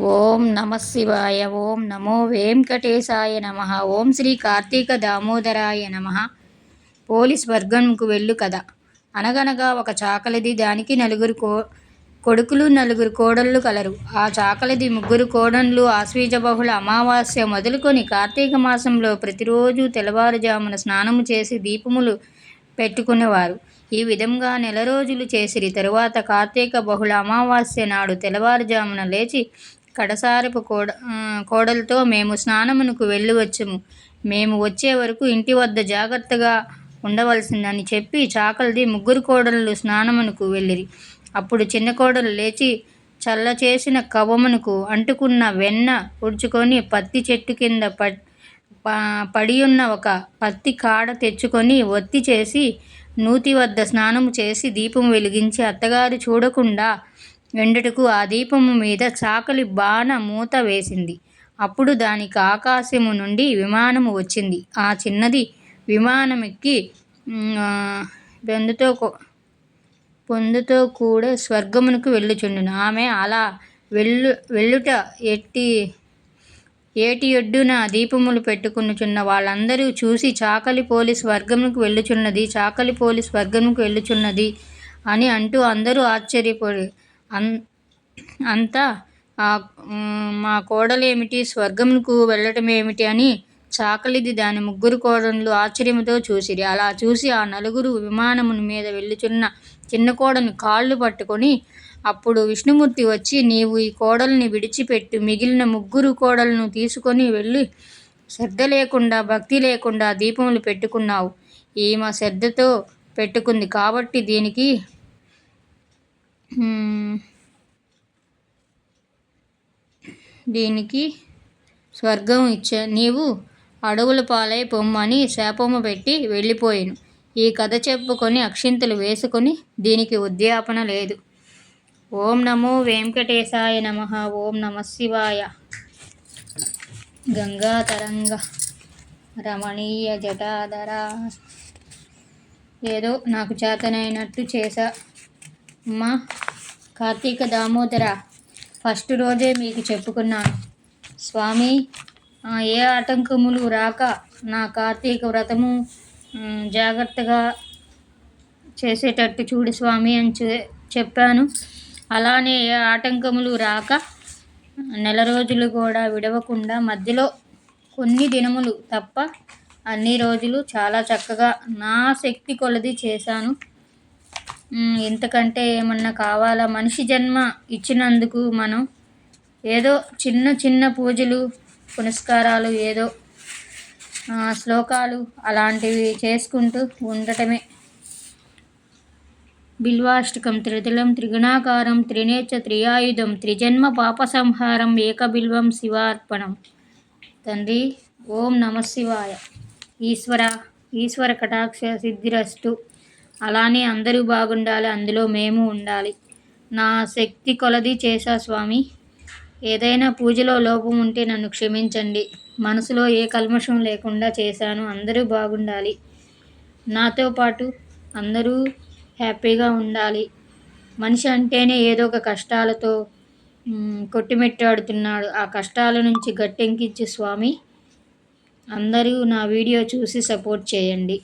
ఓం నమ శివాయ ఓం నమో వెంకటేశాయ నమ ఓం శ్రీ కార్తీక దామోదరాయ నమ. పోలీస్ వర్గంకు వెళ్ళు కథ అనగనగా ఒక చాకలిది దానికి నలుగురు కో కొడుకులు నలుగురు కోడళ్ళు కలరు. ఆ చాకలిది ముగ్గురు కోడళ్ళు ఆశ్వీజ బహుళ అమావాస్య మొదలుకొని కార్తీక మాసంలో ప్రతిరోజు తెల్లవారుజామున స్నానము చేసి దీపములు పెట్టుకునేవారు. ఈ విధంగా నెల రోజులు చేసిరి. తరువాత కార్తీక బహుళ అమావాస్య నాడు తెల్లవారుజామున లేచి కడసారపు కోడ కోడలతో మేము స్నానమునకు వెళ్ళి వచ్చము మేము వచ్చే వరకు ఇంటి వద్ద జాగ్రత్తగా ఉండవలసిందని చెప్పి చాకలిది ముగ్గురు కోడళ్ళు స్నానమునకు వెళ్ళిరి. అప్పుడు చిన్న కోడలు లేచి చల్ల చేసిన కవమునకు అంటుకున్న వెన్న ఉడుచుకొని పత్తి చెట్టు కింద పడి ఉన్న ఒక పత్తి కాడ తెచ్చుకొని ఒత్తి చేసి నూతి వద్ద స్నానము చేసి దీపం వెలిగించి అత్తగారు చూడకుండా వెండుటకు ఆ దీపము మీద చాకలి బాణ మూత వేసింది. అప్పుడు దానికి ఆకాశము నుండి విమానము వచ్చింది. ఆ చిన్నది విమానమెక్కి బెందుతో పొందుతో కూడా స్వర్గమునకు వెళ్ళుచుండును. ఆమె అలా వెళ్ళు వెళ్ళుట ఎట్టి ఏటి ఒడ్డున దీపములు పెట్టుకునుచున్న వాళ్ళందరూ చూసి చాకలి పోలీస్ వర్గముకు వెళ్ళుచున్నది చాకలి పోలీస్ వర్గముకు వెళ్ళుచున్నది అని అంటూ అందరూ ఆశ్చర్యపడి అన్ అంతా మా కోడలేమిటి స్వర్గమునకు వెళ్ళటం ఏమిటి అని చాకలిది దాని ముగ్గురు కోడలు ఆశ్చర్యంతో చూసిరి. అలా చూసి ఆ నలుగురు విమానముని మీద వెళ్ళుచున్న చిన్న కోడని కాళ్ళు పట్టుకొని అప్పుడు విష్ణుమూర్తి వచ్చి నీవు ఈ కోడల్ని విడిచిపెట్టు. మిగిలిన ముగ్గురు కోడలను తీసుకొని వెళ్ళి శ్రద్ధ లేకుండా భక్తి లేకుండా దీపములు పెట్టుకున్నావు. ఈమె శ్రద్ధతో పెట్టుకుంది. కాబట్టి దీనికి దీనికి స్వర్గం ఇచ్చా నీవు అడవుల పాలై పొమ్మని శాపము పెట్టి వెళ్ళిపోయాను. ఈ కథ చెప్పుకొని అక్షింతలు వేసుకొని దీనికి ఉద్యాపన లేదు. ఓం నమో వెంకటేశాయ నమ. ఓం నమ శివాయ. గంగాతరంగ రమణీయ జటాధర. ఏదో నాకు చేతనైనట్టు చేశా. అమ్మా కార్తీక దామోదర. ఫస్ట్ రోజే మీకు చెప్పుకున్నాను. స్వామి ఏ ఆటంకములు రాక నా కార్తీక వ్రతము జాగ్రత్తగా చేసేటట్టు చూడు స్వామి అని చెప్పాను. అలానే ఏ ఆటంకములు రాక నెల రోజులు కూడా విడవకుండా మధ్యలో కొన్ని దినములు తప్ప అన్ని రోజులు చాలా చక్కగా నా శక్తి కొలది చేశాను. ఇంతకంటే ఏమన్నా కావాలా? మనిషి జన్మ ఇచ్చినందుకు మనం ఏదో చిన్న చిన్న పూజలు పునస్కారాలు ఏదో శ్లోకాలు అలాంటివి చేసుకుంటూ ఉండటమే. బిల్వాష్టకం త్రిదలం త్రిగుణాకారం త్రినేచ త్రియాయుధం త్రిజన్మ పాప సంహారం ఏకబిల్వం శివార్పణం. తండ్రి ఓం నమ శివాయ. ఈశ్వర ఈశ్వర కటాక్ష సిద్ధిరస్తు. అలానే అందరూ బాగుండాలి అందులో మేము ఉండాలి. నా శక్తి కొలది చేశా స్వామి. ఏదైనా పూజలో లోపం ఉంటే నన్ను క్షమించండి. మనసులో ఏ కల్మషం లేకుండా చేశాను అందరూ బాగుండాలి. నాతో పాటు అందరూ హ్యాపీగా ఉండాలి. మనిషి అంటేనే ఏదో ఒక కష్టాలతో కొట్టిమెట్టాడుతున్నాడు. ఆ కష్టాల నుంచి గట్టెంకించి స్వామి. అందరూ నా వీడియో చూసి సపోర్ట్ చేయండి.